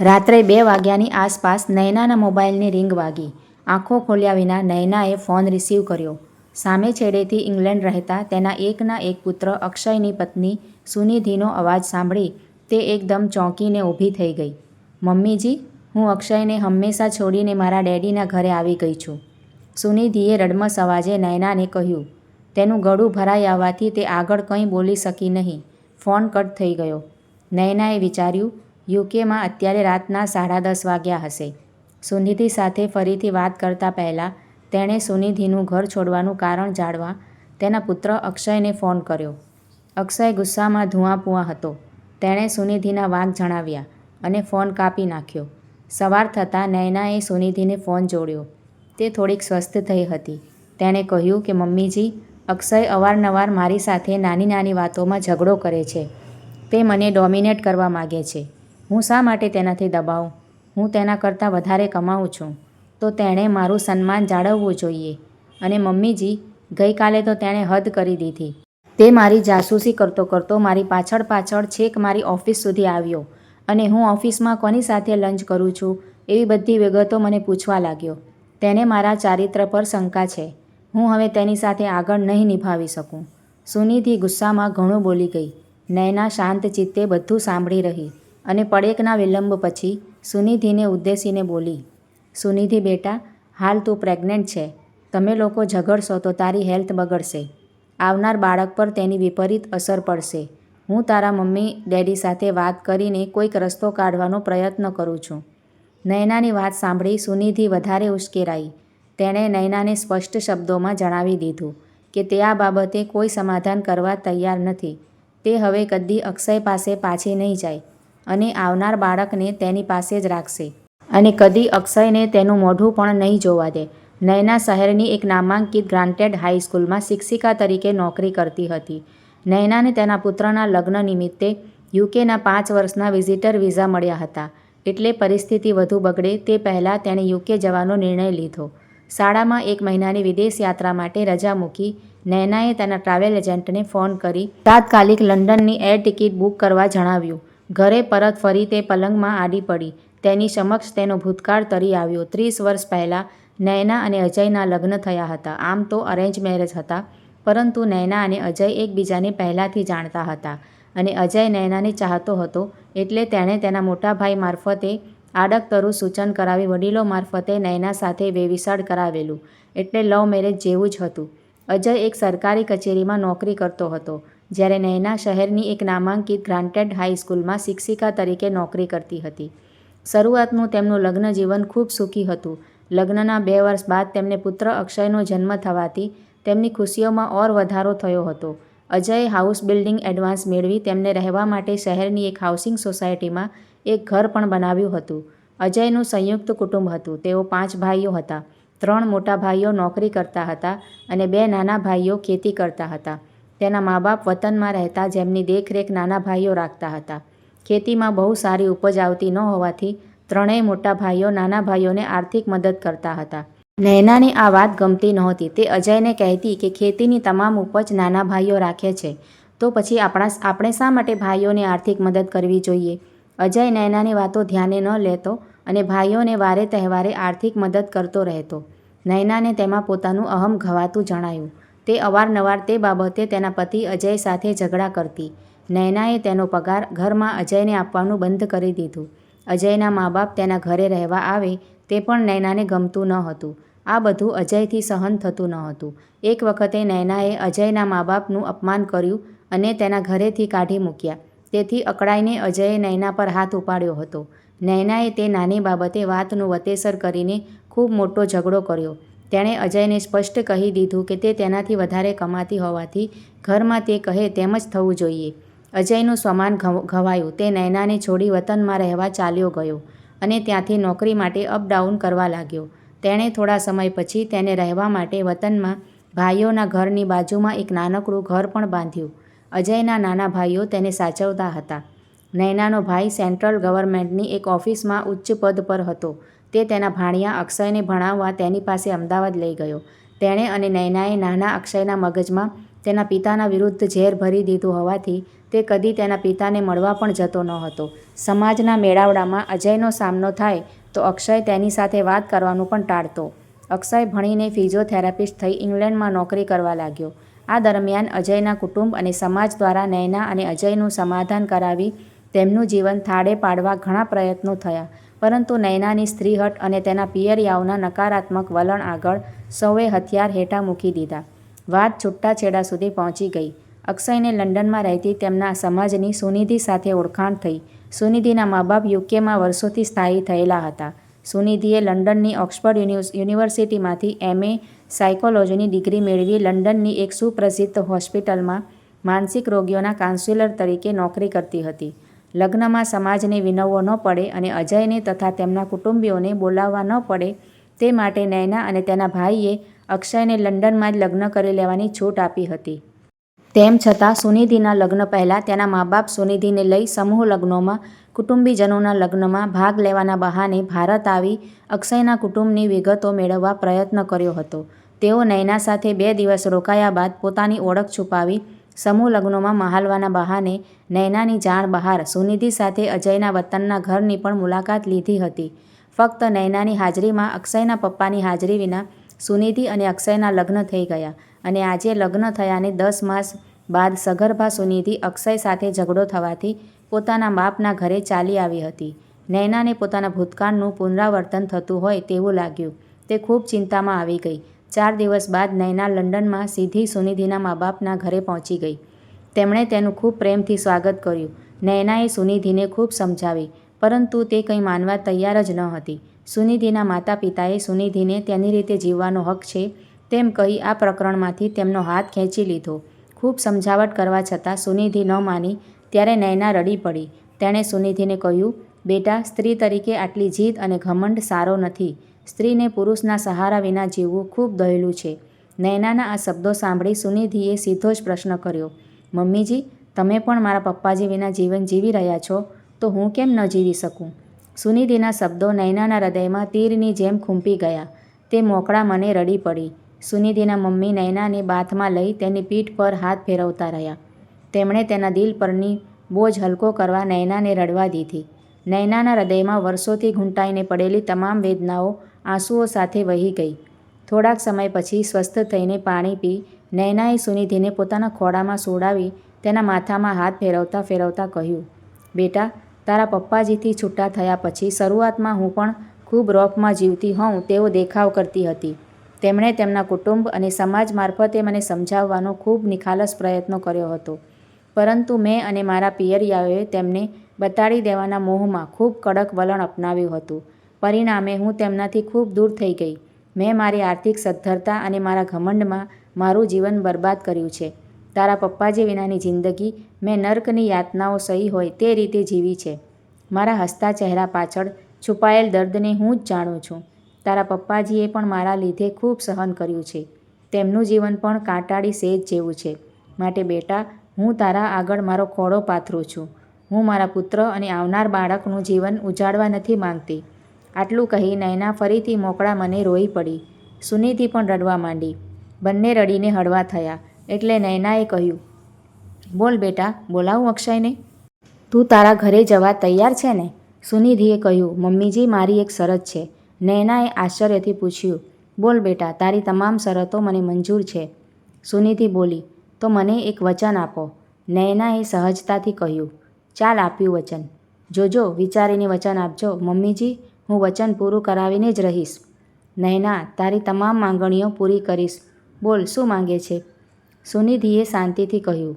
રાત્રે બે વાગ્યાની આસપાસ નયનાના મોબાઈલની રિંગ વાગી. આંખો ખોલ્યા વિના નયનાએ ફોન રિસીવ કર્યો. સામે છેડેથી ઇંગ્લેન્ડ રહેતા તેના એકના એક પુત્ર અક્ષયની પત્ની સુનિધિનો અવાજ સાંભળી તે એકદમ ચોંકીને ઊભી થઈ ગઈ. મમ્મીજી, હું અક્ષયને હંમેશા છોડીને મારા ડેડીના ઘરે આવી ગઈ છું. સુનિધિએ રડમસ અવાજે નયનાને કહ્યું. તેનું ગળું ભરાઈ આવવાથી તે આગળ કંઈ બોલી શકી નહીં. ફોન કટ થઈ ગયો. નયનાએ વિચાર્યું યુકેમાં અત્યારે રાતના સાડા દસ વાગ્યા હશે. સુનિધિ સાથે ફરીથી વાત કરતા પહેલાં તેણે સુનિધિનું ઘર છોડવાનું કારણ જાણવા તેના પુત્ર અક્ષયને ફોન કર્યો. અક્ષય ગુસ્સામાં ધુઆપુઆ હતો. તેણે સુનિધિના વાંક જણાવ્યા અને ફોન કાપી નાખ્યો. સવાર થતાં નયનાએ સુનિધિને ફોન જોડ્યો. તે થોડીક સ્વસ્થ થઈ હતી. તેણે કહ્યું કે, મમ્મીજી, અક્ષય અવારનવાર મારી સાથે નાની નાની વાતોમાં ઝઘડો કરે છે. તે મને ડોમિનેટ કરવા માગે છે. હું શા માટે તેનાથી દબાઉં હું તેના કરતાં વધારે કમાઉં છું. તો તેણે મારું સન્માન જાળવવું જોઈએ. અને મમ્મીજી, ગઈકાલે તો તેણે હદ કરી દીધી. તે મારી જાસૂસી કરતો કરતો મારી પાછળ પાછળ છેક મારી ઓફિસ સુધી આવ્યો. અને હું ઓફિસમાં કોની સાથે લંચ કરું છું એવી બધી વિગતો મને પૂછવા લાગ્યો. તેને મારા ચારિત્ર પર શંકા છે. હું હવે તેની સાથે આગળ નહીં નિભાવી શકું. સુનિધિ ગુસ્સામાં ઘણું બોલી ગઈ. નયના શાંત ચિત્તે બધું સાંભળી રહી. અને પડેકના વિલંબ પછી સુનિધિને ઉદ્દેશીને બોલી, સુનિધિ બેટા, હાલ તું પ્રેગ્નન્ટ છે. તમે લોકો ઝઘડશો તો તારી હેલ્થ બગડશે. આવનાર બાળક પર તેની વિપરીત અસર પડશે. હું તારા મમ્મી, ડેડી સાથે વાત કરીને કોઈક રસ્તો કાઢવાનો પ્રયત્ન કરું છું. નયનાની વાત સાંભળી સુનિધિ વધારે ઉશ્કેરાઈ. તેણે નયનાને સ્પષ્ટ શબ્દોમાં જણાવી દીધું કે તે આ બાબતે કોઈ સમાધાન કરવા તૈયાર નથી. તે હવે કદી અક્ષય પાસે પાછી નહીં જાય. અને આવનાર બાળકને તેની પાસે જ રાખશે. અને કદી અક્ષયને તેનું મોઢું પણ નહીં જોવા દે. નયના શહેરની એક નામાંકિત ગ્રાન્ટેડ હાઈસ્કૂલમાં શિક્ષિકા તરીકે નોકરી કરતી હતી. નયનાને તેના પુત્રના લગ્ન નિમિત્તે યુકેના પાંચ વર્ષના વિઝિટર વિઝા મળ્યા હતા. એટલે પરિસ્થિતિ વધુ બગડે તે પહેલાં તેણે યુકે જવાનો નિર્ણય લીધો. શાળામાં એક મહિનાની વિદેશ યાત્રા માટે રજા મૂકી નયનાએ તેના ટ્રાવેલ એજન્ટને ફોન કરી તાત્કાલિક લંડનની એર ટિકિટ બુક કરવા જણાવ્યું. ઘરે પરત ફરી તે પલંગમાં આડી પડી. તેની સમક્ષ તેનો ભૂતકાળ તરી આવ્યો. ત્રીસ વર્ષ પહેલાં નયના અને અજયના લગ્ન થયા હતા. આમ તો અરેન્જ મેરેજ હતા, પરંતુ નયના અને અજય એકબીજાને પહેલાંથી જાણતા હતા અને અજય નયનાને ચાહતો હતો, એટલે તેણે તેના મોટા ભાઈ મારફતે આડકતરું સૂચન કરાવી વડીલો મારફતે નયના સાથે વેવિશાળ કરાવેલું. એટલે લવ મેરેજ જેવું જ હતું. અજય એક સરકારી કચેરીમાં નોકરી કરતો હતો. જ્યારે નૈના શહેરની એક નામાંકિત ગ્રાન્ટેડ હાઈસ્કૂલમાં શિક્ષિકા તરીકે નોકરી કરતી હતી. શરૂઆતનું તેમનું લગ્ન જીવન ખૂબ સુખી હતું. લગ્નના બે વર્ષ બાદ તેમને પુત્ર અક્ષયનો જન્મ થવાથી તેમની ખુશીઓમાં ઓર વધારો થયો હતો. અજયે હાઉસ બિલ્ડિંગ એડવાન્સ મેળવી તેમને રહેવા માટે શહેરની એક હાઉસિંગ સોસાયટીમાં એક ઘર પણ બનાવ્યું હતું. અજયનું સંયુક્ત કુટુંબ હતું. તેઓ પાંચ ભાઈઓ હતા. ત્રણ મોટા ભાઈઓ નોકરી કરતા હતા અને બે નાના ભાઈઓ ખેતી કરતા હતા. તેના મા બાપ વતનમાં રહેતા જેમની દેખરેખ નાના ભાઈઓ રાખતા હતા. ખેતીમાં બહુ સારી ઉપજ આવતી ન હોવાથી ત્રણેય મોટા ભાઈઓ નાના ભાઈઓને આર્થિક મદદ કરતા હતા. નૈનાને આ વાત ગમતી નહોતી. તે અજયને કહેતી કે ખેતીની તમામ ઉપજ નાના ભાઈઓ રાખે છે. તો પછી આપણા આપણે શા માટે ભાઈઓને આર્થિક મદદ કરવી જોઈએ? અજય નૈનાની વાતો ધ્યાને ન લેતો અને ભાઈઓને વારે તહેવારે આર્થિક મદદ કરતો રહેતો. નૈનાને તેમાં પોતાનું અહમ ઘવાતું જણાયું. તે અવારનવાર તે બાબતે તેના પતિ અજય સાથે ઝઘડા કરતી. નૈનાએ તેનો પગાર ઘરમાં અજયને આપવાનું બંધ કરી દીધું. અજયના મા બાપ તેના ઘરે રહેવા આવે તે પણ નૈનાને ગમતું ન હતું. આ બધું અજયથી સહન થતું ન હતું. એક વખતે નૈનાએ અજયના મા બાપનું અપમાન કર્યું અને તેના ઘરેથી કાઢી મૂક્યા. તેથી અકળાઈને અજયે નૈના પર હાથ ઉપાડ્યો હતો. નૈનાએ તે નાની બાબતે વાતનું વતેસર કરીને ખૂબ મોટો ઝઘડો કર્યો. તેણે અજયને સ્પષ્ટ કહી દીધું કે તે તેનાથી વધારે કમાતી હોવાથી ઘરમાં તે કહે તેમ જ થવું જોઈએ. અજયનું સ્વમાન ઘવાયું. તે નૈનાને છોડી વતનમાં રહેવા ચાલ્યો ગયો અને ત્યાંથી નોકરી માટે અપડાઉન કરવા લાગ્યો. તેણે થોડા સમય પછી તેને રહેવા માટે વતનમાં ભાઈઓના ઘરની બાજુમાં એક નાનકડું ઘર પણ બાંધ્યું. અજયના નાના ભાઈઓ તેને સાચવતા હતા. નૈનાનો ભાઈ સેન્ટ્રલ ગવર્મેન્ટની એક ઓફિસમાં ઉચ્ચ પદ પર હતો. તે તેના ભાણિયા અક્ષયને ભણાવવા તેની પાસે અમદાવાદ લઈ ગયો. તેણે અને નૈનાએ નાના અક્ષયના મગજમાં તેના પિતાના વિરુદ્ધ ઝેર ભરી દીધું હોવાથી તે કદી તેના પિતાને મળવા પણ જતો ન હતો. સમાજના મેળાવડામાં અજયનો સામનો થાય તો અક્ષય તેની સાથે વાત કરવાનું પણ ટાળતો. અક્ષય ભણીને ફિઝિયોથેરાપિસ્ટ થઈ ઇંગ્લેન્ડમાં નોકરી કરવા લાગ્યો. આ દરમિયાન અજયના કુટુંબ અને સમાજ દ્વારા નૈના અને અજયનું સમાધાન કરાવી તેમનું જીવન થાળે પાડવા ઘણા પ્રયત્નો થયા. પરંતુ નૈનાની સ્ત્રીહટ અને તેના પિયરિયાઓના નકારાત્મક વલણ આગળ સૌએ હથિયાર હેઠા મૂકી દીધા. વાત છૂટાછેડા સુધી પહોંચી ગઈ. અક્ષયને લંડનમાં રહેતી તેમના સમાજની સુનિધિ સાથે ઓળખાણ થઈ. સુનિધિના મા બાપ યુકેમાં વર્ષોથી સ્થાયી થયેલા હતા. સુનિધિએ લંડનની ઓક્સફર્ડ યુનિવર્સિટીમાંથી એમએ સાયકોલોજીની ડિગ્રી મેળવી લંડનની એક સુપ્રસિદ્ધ હોસ્પિટલમાં માનસિક રોગીઓના કાઉન્સિલર તરીકે નોકરી કરતી હતી. લગ્નમાં સમાજને વિનવવો ન પડે અને અજયને તથા તેમના કુટુંબીઓને બોલાવવા ન પડે, તે માટે નૈના અને તેના ભાઈએ અક્ષયને લંડનમાં જ લગ્ન કરી લેવાની છૂટ આપી હતી. તેમ છતાં સુનિધિના લગ્ન પહેલાં તેના મા બાપ સુનિધિને લઈ સમૂહ લગ્નોમાં કુટુંબીજનોના લગ્નમાં ભાગ લેવાના બહાને ભારત આવી અક્ષયના કુટુંબની વિગતો મેળવવા પ્રયત્ન કર્યો હતો. તેઓ નૈના સાથે બે દિવસ રોકાયા બાદ પોતાની ઓળખ છુપાવી સમૂહ લગ્નોમાં મહાલવાના બહાને નૈનાની જાણ બહાર સુનિધિ સાથે અજયના વતનના ઘરની પણ મુલાકાત લીધી હતી. ફક્ત નૈનાની હાજરીમાં અક્ષયના પપ્પાની હાજરી વિના સુનિધિ અને અક્ષયના લગ્ન થઈ ગયા અને આજે લગ્ન થયાને દસ માસ બાદ સગર્ભા સુનિધિ અક્ષય સાથે ઝઘડો થવાથી પોતાના બાપના ઘરે ચાલી આવી હતી. નૈનાને પોતાના ભૂતકાળનું પુનરાવર્તન થતું હોય તેવું લાગ્યું. તે ખૂબ ચિંતામાં આવી ગઈ. ચાર દિવસ બાદ નૈના લંડનમાં સીધી સુનિધિના મા બાપના ઘરે પહોંચી ગઈ. તેમણે તેનું ખૂબ પ્રેમથી સ્વાગત કર્યું. નૈનાએ સુનિધિને ખૂબ સમજાવી, પરંતુ તે કંઈ માનવા તૈયાર જ ન હતી. સુનિધિના માતા પિતાએ સુનિધિને તેની રીતે જીવવાનો હક છે તેમ કહી આ પ્રકરણમાંથી તેમનો હાથ ખેંચી લીધો. ખૂબ સમજાવટ કરવા છતાં સુનિધિ ન માની ત્યારે નૈના રડી પડી. તેણે સુનિધિને કહ્યું, બેટા, સ્ત્રી તરીકે આટલી જીદ અને ઘમંડ સારો નથી. સ્ત્રીને પુરુષના સહારા વિના જીવવું ખૂબ દહેલું છે. નૈનાના આ શબ્દો સાંભળી સુનિધિએ સીધો જ પ્રશ્ન કર્યો, મમ્મીજી, તમે પણ મારા પપ્પાજી વિના જીવન જીવી રહ્યા છો, તો હું કેમ ન જીવી શકું? સુનિધિના શબ્દો નૈનાના હૃદયમાં તીરની જેમ ખૂંપી ગયા. તે મોકળા મને રડી પડી. સુનિધિના મમ્મી નૈનાને બાથમાં લઈ તેની પીઠ પર હાથ ફેરવતા રહ્યા. તેમણે તેના દિલ પરની બોજ હલકો કરવા નૈનાને રડવા દીધી. નૈનાના હૃદયમાં વર્ષોથી ઘૂંટાઈને પડેલી તમામ વેદનાઓ આંસુઓ સાથે વહી ગઈ. થોડાક સમય પછી સ્વસ્થ થઈને પાણી પી નૈનાએ સુનિધિને પોતાના ખોળામાં સોડાવી તેના માથામાં હાથ ફેરવતા ફેરવતા કહ્યું, બેટા, તારા પપ્પાજીથી છૂટા થયા પછી શરૂઆતમાં હું પણ ખૂબ રોફમાં જીવતી હોઉં તેવો દેખાવ કરતી હતી. તેમણે તેમના કુટુંબ અને સમાજ મારફતે મને સમજાવવાનો ખૂબ નિખાલસ પ્રયત્નો કર્યો હતો. પરંતુ મેં અને મારા પિયરિયાઓએ તેમને બતાડી દેવાના મોહમાં ખૂબ કડક વલણ અપનાવ્યું હતું. પરિણામે હું તેમનાથી ખૂબ દૂર થઈ ગઈ. મેં મારી આર્થિક સદ્ધરતા અને મારા ઘમંડમાં મારું જીવન બરબાદ કર્યું છે. તારા પપ્પાજી વિનાની જિંદગી મેં નર્કની યાતનાઓ સહી હોય તે રીતે જીવી છે. મારા હસતા ચહેરા પાછળ છુપાયેલ દર્દને હું જ જાણું છું. તારા પપ્પાજીએ પણ મારા લીધે ખૂબ સહન કર્યું છે. તેમનું જીવન પણ કાંટાળી સેજ જેવું છે. માટે બેટા, હું તારા આગળ મારો ખોળો પાથરું છું. હું મારા પુત્ર અને આવનાર બાળકનું જીવન ઉજાડવા નથી માંગતી. આટલું કહી નૈના ફરીથી મોકળા મને રોઈ પડી. સુનિધિ પણ રડવા માંડી. બંને રડીને હળવા થયા. એટલે નૈનાએ કહ્યું, બોલ બેટા, બોલાવું અક્ષયને? તું તારા ઘરે જવા તૈયાર છે ને? સુનિધિએ કહ્યું, મમ્મીજી, મારી એક શરત છે. નૈનાએ આશ્ચર્યથી પૂછ્યું, બોલ બેટા, તારી તમામ શરતો મને મંજૂર છે. સુનિધિ બોલી, તો મને એક વચન આપો. નૈનાએ સહજતાથી કહ્યું, ચાલ આપ્યું વચન. જોજો, વિચારીને વચન આપજો. મમ્મીજી હું વચન પૂરું કરાવીને જ રહીશ. નૈના, તારી તમામ માંગણીઓ પૂરી કરીશ. બોલ, શું માંગે છે? સુનિધિએ શાંતિથી કહ્યું,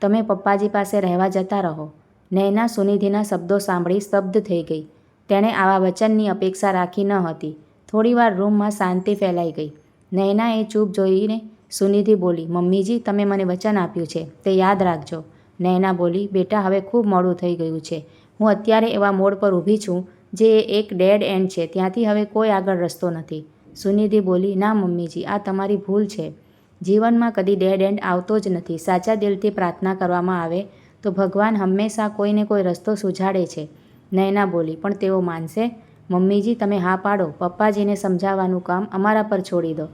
તમે પપ્પાજી પાસે રહેવા જતા રહો. નૈના સુનિધિના શબ્દો સાંભળી સ્તબ્ધ થઈ ગઈ. તેણે આવા વચનની અપેક્ષા રાખી ન હતી. થોડીવાર રૂમમાં શાંતિ ફેલાઈ ગઈ. નૈનાએ ચૂપ જોઈને સુનિધિ બોલી, મમ્મીજી, તમે મને વચન આપ્યું છે, તે યાદ રાખજો. નૈના બોલી, બેટા, હવે ખૂબ મોડું થઈ ગયું છે. હું અત્યારે એવા મોડ પર ઊભી છું જે એક ડેડ એન્ડ છે. ત્યાંથી હવે કોઈ આગળ રસ્તો નથી. સુનિધિ બોલી, ના મમ્મીજી, આ તમારી ભૂલ છે. જીવનમાં કદી ડેડ એન્ડ આવતો જ નથી. સાચા દિલથી પ્રાર્થના કરવામાં આવે તો ભગવાન હંમેશા કોઈને કોઈ રસ્તો સુઝાડે છે. નયના બોલી, પણ તેઓ માનશે? મમ્મીજી, તમે હા પાડો. પપ્પાજીને સમજાવવાનું કામ અમારા પર છોડી દો.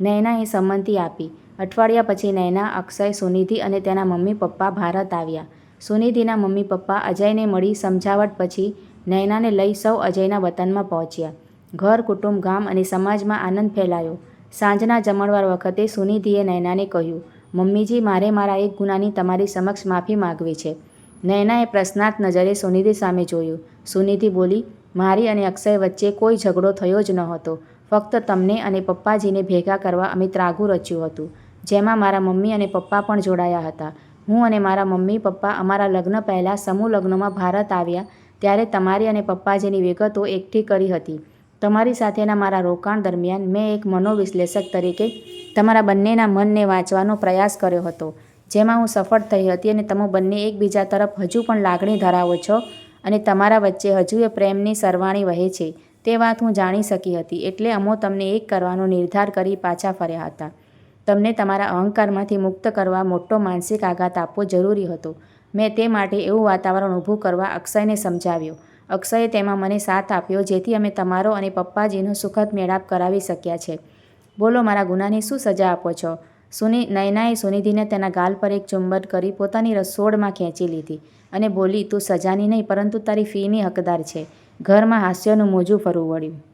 નયનાએ સંમતિ આપી. અઠવાડિયા પછી નયના, અક્ષય સુનિધિ અને તેના મમ્મી પપ્પા ભારત આવ્યા. સુનિધિના મમ્મી પપ્પા અજયને મળી સમજાવટ પછી નૈનાને લઈ સૌ અજયના વતનમાં પહોંચ્યા. ઘર, કુટુંબ, ગામ અને સમાજમાં આનંદ ફેલાયો. સાંજના જમણવાર વખતે સુનિધિએ નૈનાને કહ્યું, મમ્મીજી, મારે મારા એક ગુનાની તમારી સમક્ષ માફી માગવી છે. નૈનાએ પ્રશ્નાર્થ નજરે સુનિધિ સામે જોયું. સુનિધિ બોલી, મારી અને અક્ષય વચ્ચે કોઈ ઝઘડો થયો જ ન હતો ફક્ત તમને અને પપ્પાજીને ભેગા કરવા અમે ત્રાગુ રચ્યું હતું. જેમાં મારા મમ્મી અને પપ્પા પણ જોડાયા હતા. હું અને મારા મમ્મી, પપ્પા અમારા લગ્ન પહેલાં સમૂહ લગ્નમાં ભારત આવ્યા. ત્યારે તમારી અને પપ્પાજીની વિગતો એકઠી કરી હતી. તમારી સાથેના મારા રોકાણ દરમિયાન મેં એક મનોવિશ્લેષક તરીકે તમારા બંનેના મનને વાંચવાનો પ્રયાસ કર્યો હતો, જેમાં હું સફળ થઈ હતી અને તમે બંને એકબીજા તરફ હજુ પણ લાગણી ધરાવો છો અને તમારા વચ્ચે હજુ એ પ્રેમની સરવાણી વહે છે, તે વાત હું જાણી શકી હતી એટલે અમો તમને એક કરવાનો નિર્ધાર કરી પાછા ફર્યા હતા. તમને તમારા અહંકારમાંથી મુક્ત કરવા મોટો માનસિક આઘાત આપવો જરૂરી હતો. મેં તે માટે એવું વાતાવરણ ઊભું કરવા અક્ષયને સમજાવ્યો. અક્ષયે તેમાં મને સાથ આપ્યો જેથી અમે તમારો અને પપ્પાજીનો સુખદ મેળાપ કરાવી શક્યા છે. બોલો, મારા ગુનાની શું સજા આપો છો? સુની નૈનાએ સુનિધિને તેના ગાલ પર એક ચુંબન કરી પોતાની રસોડમાં ખેંચી લીધી અને બોલી, તું સજાની નહીં, પરંતુ તારી ફીની હકદાર છે. ઘરમાં હાસ્યનું મોજું ફરવું વળ્યું.